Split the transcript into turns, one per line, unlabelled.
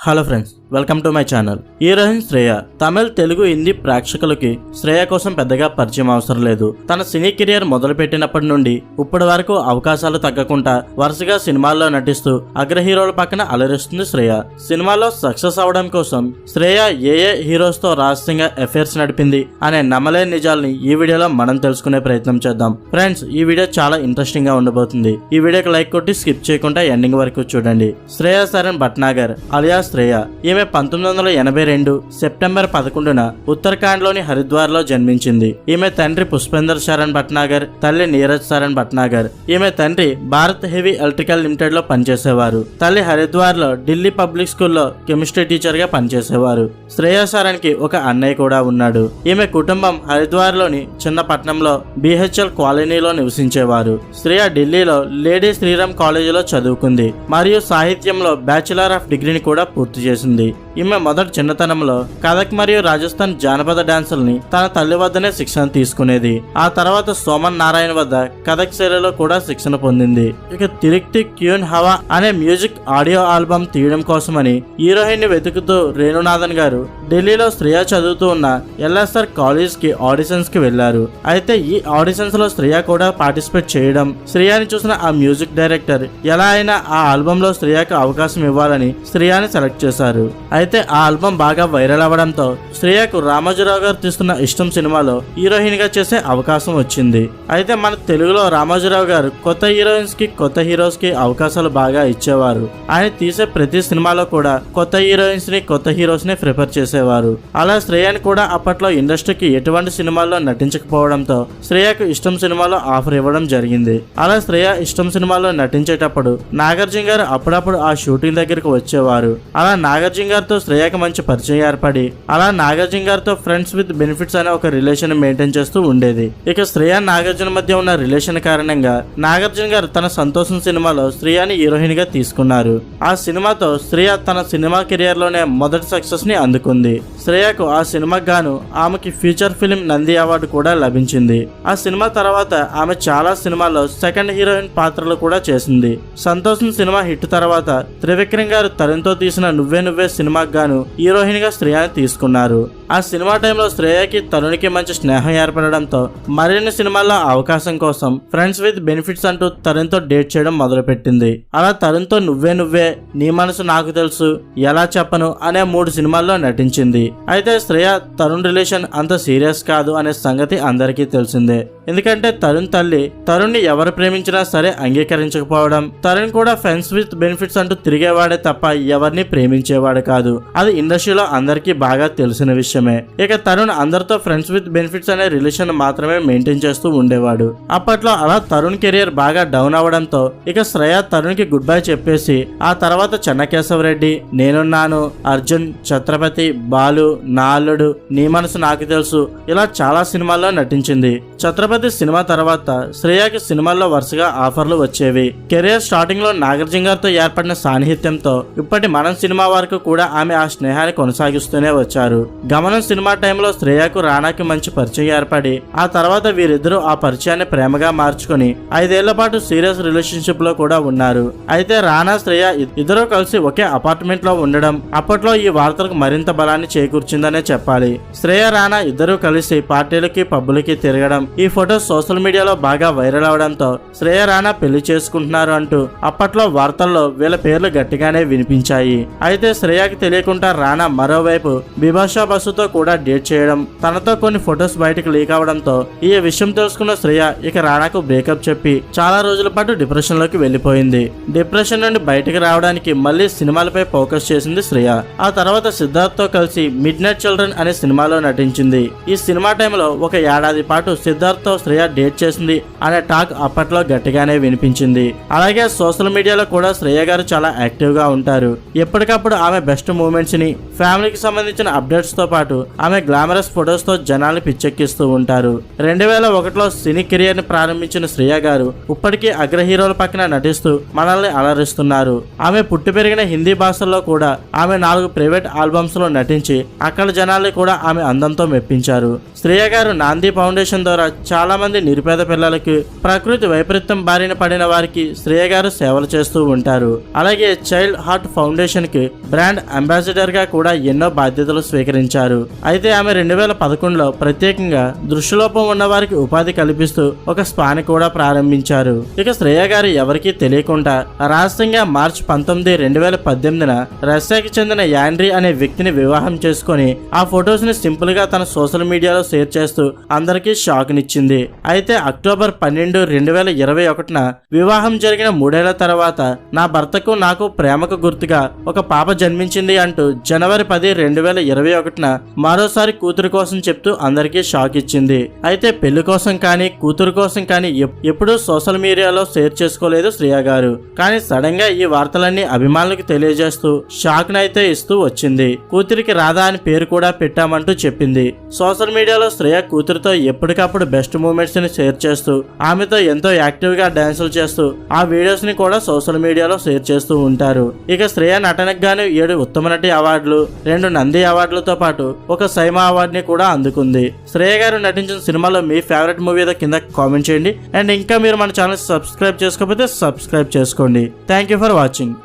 Hello friends welcome to my channel heroine Shreya Tamil Telugu Hindi ప్రేక్షకులకి శ్రేయ కోసం పెద్దగా పరిచయం అవసరం లేదు. తన సినీ కెరియర్ మొదలుపెట్టినప్పటి నుండి ఇప్పటి వరకు అవకాశాలు తగ్గకుండా వరుసగా సినిమాల్లో నటిస్తూ అగ్ర హీరోల పక్కన అలరిస్తుంది శ్రేయ. సినిమాలో సక్సెస్ అవడం కోసం శ్రేయ ఏ ఏ హీరోస్తో రహస్యంగా అఫైర్స్ నడిపింది అనే నమ్మలేని నిజాల్ని ఈ వీడియోలో మనం తెలుసుకునే ప్రయత్నం చేద్దాం. ఫ్రెండ్స్ ఈ వీడియో చాలా ఇంట్రెస్టింగ్గా ఉండబోతుంది. ఈ వీడియోకి లైక్ కొట్టి స్కిప్ చేయకుండా ఎండింగ్ వరకు చూడండి. శ్రేయ సరణ్ భట్నాగర్ అలియా శ్రేయ. ఈమె పంతొమ్మిది వందల ఎనభై రెండు సెప్టెంబర్ పదకొండున ఉత్తరాఖండ్లోని హరిద్వార్లో జన్మించింది. ఈమె తండ్రి పుష్పేందర్ శరణ్ భట్నాగర్ తల్లి నీరజ్ శరణ్ భట్నాగర్. ఈమె తండ్రి భారత్ హెవీ ఎలక్ట్రికల్ లిమిటెడ్లో పనిచేసేవారు. తల్లి హరిద్వార్లో ఢిల్లీ పబ్లిక్ స్కూల్లో కెమిస్ట్రీ టీచర్గా పనిచేసేవారు. శ్రేయ శరణ్కి ఒక అన్నయ్య కూడా ఉన్నాడు. ఈమె కుటుంబం హరిద్వార్లోని చిన్న పట్టణంలో బిహెచ్ఎల్ కాలనీలో నివసించేవారు. శ్రేయ ఢిల్లీలో లేడీ శ్రీరామ్ కాలేజీలో చదువుకుంది. మరియు సాహిత్యంలో బ్యాచిలర్ ఆఫ్ డిగ్రీని కూడా పూర్తి చేసింది. ఈమె మొదటి చిన్నతనంలో కథక్ మరియు రాజస్థాన్ జానపద డాన్సుల్ని తన తల్లి వద్దనే శిక్షణ తీసుకునేది. ఆ తర్వాత సోమన్ నారాయణ వద్ద కథక్ శైలిలో కూడా శిక్షణ పొందింది. ఇక తిరిక్తి క్యూన్ హవా అనే మ్యూజిక్ ఆడియో ఆల్బమ్ తీయడం కోసమని హీరోయిన్ని వెతుకుతూ రేణునాథన్ గారు ఢిల్లీలో శ్రేయ చదువుతూ ఉన్న ఎల్ఎస్ఆర్ కాలేజ్కి ఆడిషన్స్కి వెళ్ళారు అయితే ఈ ఆడిషన్స్లో శ్రేయ కూడా పార్టిసిపేట్ చేయడం శ్రేయాని చూసిన ఆ మ్యూజిక్ డైరెక్టర్ ఎలా అయినా ఆ ఆల్బమ్లో శ్రేయకు అవకాశం ఇవ్వాలని శ్రేయాని సెలెక్ట్ చేశారు. అయితే ఆ ఆల్బమ్ బాగా వైరల్ అవ్వడంతో శ్రేయకు రామోజీరావు గారు తీస్తున్న ఇష్టం సినిమాలో హీరోయిన్గా చేసే అవకాశం వచ్చింది. అయితే మన తెలుగులో రామోజీరావు గారు కొత్త హీరోయిన్స్కి కొత్త హీరోస్కి అవకాశాలు బాగా ఇచ్చేవారు. ఆయన తీసే ప్రతి సినిమాలో కూడా కొత్త హీరోయిన్స్ని కొత్త హీరోస్ని ప్రిఫర్ చేసేవారు. అలా శ్రేయని కూడా అప్పట్లో ఇండస్ట్రీకి ఎటువంటి సినిమాల్లో నటించకపోవడంతో శ్రేయకు ఇష్టం సినిమాలో ఆఫర్ ఇవ్వడం జరిగింది. అలా శ్రేయ ఇష్టం సినిమాలో నటించేటప్పుడు నాగార్జున గారు అప్పుడప్పుడు ఆ షూటింగ్ దగ్గరకు వచ్చేవారు. అలా నాగార్జున గారితో శ్రేయాకి మంచి పరిచయం ఏర్పడి అలా నాగార్జున గారితో ఫ్రెండ్స్ విత్ బెనిఫిట్స్ అనే ఒక రిలేషన్ మెయింటైన్ చేస్తూ ఉండేది. ఇక శ్రేయ నాగార్జున మధ్య ఉన్న రిలేషన్ కారణంగా నాగార్జున గారు తన సంతోషం సినిమాలో శ్రేయాని హీరోయిన్గా తీసుకున్నారు. ఆ సినిమాతో శ్రేయ తన సినిమా కెరియర్లోనే మొదటి సక్సెస్ని అందుకుంది. శ్రేయకు ఆ సినిమాకు గాను ఆమెకి ఫీచర్ ఫిల్మ్ నంది అవార్డు కూడా లభించింది. ఆ సినిమా తర్వాత ఆమె చాలా సినిమాల్లో సెకండ్ హీరోయిన్ పాత్రలు కూడా చేసింది. సంతోషం సినిమా హిట్ తర్వాత త్రివిక్రమ్ గారు తరుణ్తో తీసిన నువ్వే నువ్వే సినిమాకు గాను హీరోయిన్గా శ్రేయాని తీసుకున్నారు. ఆ సినిమా టైంలో శ్రేయకి తరుణ్కి మంచి స్నేహం ఏర్పడడంతో మరిన్ని సినిమాల్లో అవకాశం కోసం ఫ్రెండ్స్ విత్ బెనిఫిట్స్ అంటూ తరుణ్తో డేట్ చేయడం మొదలుపెట్టింది. అలా తరుణ్తో నువ్వే నువ్వే నీ మనసు నాకు తెలుసు ఎలా చెప్పను అనే మూడు సినిమాల్లో నటించింది. అయితే శ్రేయ తరుణ్ రిలేషన్ అంత సీరియస్ కాదు అనే సంగతి అందరికీ తెలిసిందే. ఎందుకంటే తరుణ్ తల్లి తరుణ్ని ఎవరు ప్రేమించినా సరే అంగీకరించకపోవడం. తరుణ్ కూడా ఫ్రెండ్స్ విత్ బెనిఫిట్స్ అంటూ తిరిగేవాడే తప్ప ఎవరిని ప్రేమించేవాడు కాదు. అది ఇండస్ట్రీలో అందరికీ బాగా తెలిసిన విషయమే. ఇక తరుణ్ అందరితో ఫ్రెండ్స్ విత్ బెనిఫిట్స్ అనే రిలేషన్ మాత్రమే మెయింటైన్ చేస్తూ ఉండేవాడు. అప్పట్లో అలా తరుణ్ కెరియర్ బాగా డౌన్ అవడంతో ఇక శ్రేయ తరుణ్కి గుడ్ బై చెప్పేసి ఆ తర్వాత చెన్నకేశవరెడ్డి నేనున్నాను అర్జున్ ఛత్రపతి బాలు నాలుడు నీ మనసు నాకు తెలుసు ఇలా చాలా సినిమాల్లో నటించింది. ఛత్రపతి సినిమా తర్వాత శ్రేయాకి సినిమాల్లో వరుసగా ఆఫర్లు వచ్చేవి. కెరీర్ స్టార్టింగ్లో నాగార్జున గారితో ఏర్పడిన సాన్నిహిత్యంతో ఇప్పటి మనం సినిమా వరకు కూడా ఆమె ఆ స్నేహాన్ని కొనసాగిస్తూనే వచ్చారు. గమనం సినిమా టైంలో శ్రేయాకు రాణాకి మంచి పరిచయం ఏర్పడి ఆ తర్వాత వీరిద్దరూ ఆ పరిచయాన్ని ప్రేమగా మార్చుకుని ఐదేళ్ళ పాటు సీరియస్ రిలేషన్షిప్లో కూడా ఉన్నారు. అయితే రానా శ్రేయ ఇద్దరూ కలిసి ఒకే అపార్ట్మెంట్లో ఉండడం అప్పట్లో ఈ వార్తలకు మరింత బలాన్ని చేకూర్చిందనే చెప్పాలి. శ్రేయ రానా ఇద్దరూ కలిసి పార్టీలకి పబ్బులకి తిరగడం ఈ ఫొటోస్ సోషల్ మీడియాలో బాగా వైరల్ అవడంతో శ్రేయ రానా పెళ్ళి చేసుకుంటున్నారు అంటూ అప్పట్లో వార్తల్లో వీళ్ళ పేర్లు గట్టిగానే వినిపించాయి. అయితే శ్రేయకి తెలియకుండా రానా మరోవైపు బిభాషా బస్సుతో కూడా డేట్ చేయడం తనతో కొన్ని ఫొటోస్ బయటకు లీక్ అవడంతో ఈ విషయం తెలుసుకున్న శ్రేయ ఇక రాణాకు బ్రేకప్ చెప్పి చాలా రోజుల పాటు డిప్రెషన్లోకి వెళ్ళిపోయింది డిప్రెషన్ నుండి బయటకు రావడానికి మళ్ళీ సినిమాలపై ఫోకస్ చేసింది శ్రేయ. ఆ తర్వాత సిద్ధార్థ్తో కలిసి మిడ్ నైట్ చిల్డ్రన్ అనే సినిమాలో నటించింది. ఈ సినిమా టైంలో ఒక ఏడాది పాటు సిద్ధార్థ్ తో శ్రేయ డేట్ చేసింది అనే టాక్ అప్పట్లో గట్టిగానే వినిపించింది. అలాగే సోషల్ మీడియాలో కూడా శ్రేయ గారు చాలా యాక్టివ్గా ఉంటారు. ఎప్పటికప్పుడు ఆమె బెస్ట్ మూమెంట్స్ని ఫ్యామిలీకి సంబంధించిన అప్డేట్స్తో పాటు ఆమె గ్లామరస్ ఫొటోస్తో జనాల్ని పిచ్చెక్కిస్తూ ఉంటారు. రెండు వేల ఒకటిలో సినీ కెరియర్ని ప్రారంభించిన శ్రేయ గారు ఇప్పటికీ అగ్ర హీరోల పక్కన నటిస్తూ మనల్ని అలరిస్తున్నారు. ఆమె పుట్టి పెరిగిన హిందీ భాషల్లో కూడా ఆమె నాలుగు ప్రైవేట్ ఆల్బమ్స్లో నటించి అక్కడ జనాల్ని కూడా ఆమె అందంతో మెప్పించారు. శ్రేయ గారు నాంది ఫౌండేషన్ ద్వారా చాలామంది నిరుపేద పిల్లలకి ప్రకృతి వైపరీత్యం బారిన పడిన వారికి శ్రేయ గారు సేవలు చేస్తూ ఉంటారు. అలాగే చైల్డ్ హార్ట్ ఫౌండేషన్కి బ్రాండ్ అంబాసిడర్గా కూడా ఎన్నో బాధ్యతలు స్వీకరించారు. అయితే ఆమె రెండు వేల పదకొండులో ప్రత్యేకంగా దృష్టిలోపం ఉన్న వారికి ఉపాధి కల్పిస్తూ ఒక స్పాని కూడా ప్రారంభించారు. ఇక శ్రేయ గారు ఎవరికీ తెలియకుండా రహస్యంగా మార్చ్ పంతొమ్మిది రెండు వేల పద్దెనిమిదిన రష్యాకి చెందిన యాండ్రీ అనే వ్యక్తిని వివాహం చేసుకొని ఆ ఫొటోస్ని సింపుల్గా తన సోషల్ మీడియాలో షేర్ చేస్తూ అందరికీ షాక్ నిచ్చింది అయితే అక్టోబర్ పన్నెండు రెండు వేల ఇరవై ఒకటిన వివాహం జరిగిన మూడేళ్ళ తర్వాత నా భర్తకు నాకు ప్రేమకు గుర్తుగా ఒక పాప జన్మించింది అంటూ జనవరి పది రెండు వేల ఇరవై ఒకటిన మరోసారి కూతురు కోసం చెప్తూ అందరికీ షాక్ ఇచ్చింది. అయితే పెళ్ళి కోసం కానీ కూతురు కోసం కానీ ఎప్పుడూ సోషల్ మీడియాలో షేర్ చేసుకోలేదు శ్రియా గారు. కానీ సడన్గా ఈ వార్తలన్నీ అభిమానులకు తెలియజేస్తూ షాక్ నైతే ఇస్తూ వచ్చింది. కూతురికి రాధా అని పేరు కూడా పెట్టామంటూ చెప్పింది. సోషల్ మీడియాలో శ్రేయ కూతురుతో ఎప్పటికప్పుడు బెస్ట్ మూమెంట్స్ని షేర్ చేస్తూ ఆమెతో ఎంతో యాక్టివ్గా డాన్సులు చేస్తూ ఆ వీడియోస్ని కూడా సోషల్ మీడియాలో షేర్ చేస్తూ ఉంటారు. ఇక శ్రేయ నటనకు గాను ఏడు ఉత్తమ నటి అవార్డులు రెండు నంది అవార్డులతో పాటు ఒక సైమా అవార్డుని కూడా అందుకుంది. శ్రేయ గారు నటించిన సినిమాలో మీ ఫేవరెట్ మూవీ ఏదో కింద కామెంట్ చేయండి. అండ్ ఇంకా మీరు మన ఛానల్ సబ్స్క్రైబ్ చేసుకోకపోతే సబ్స్క్రైబ్ చేసుకోండి. Thank you for watching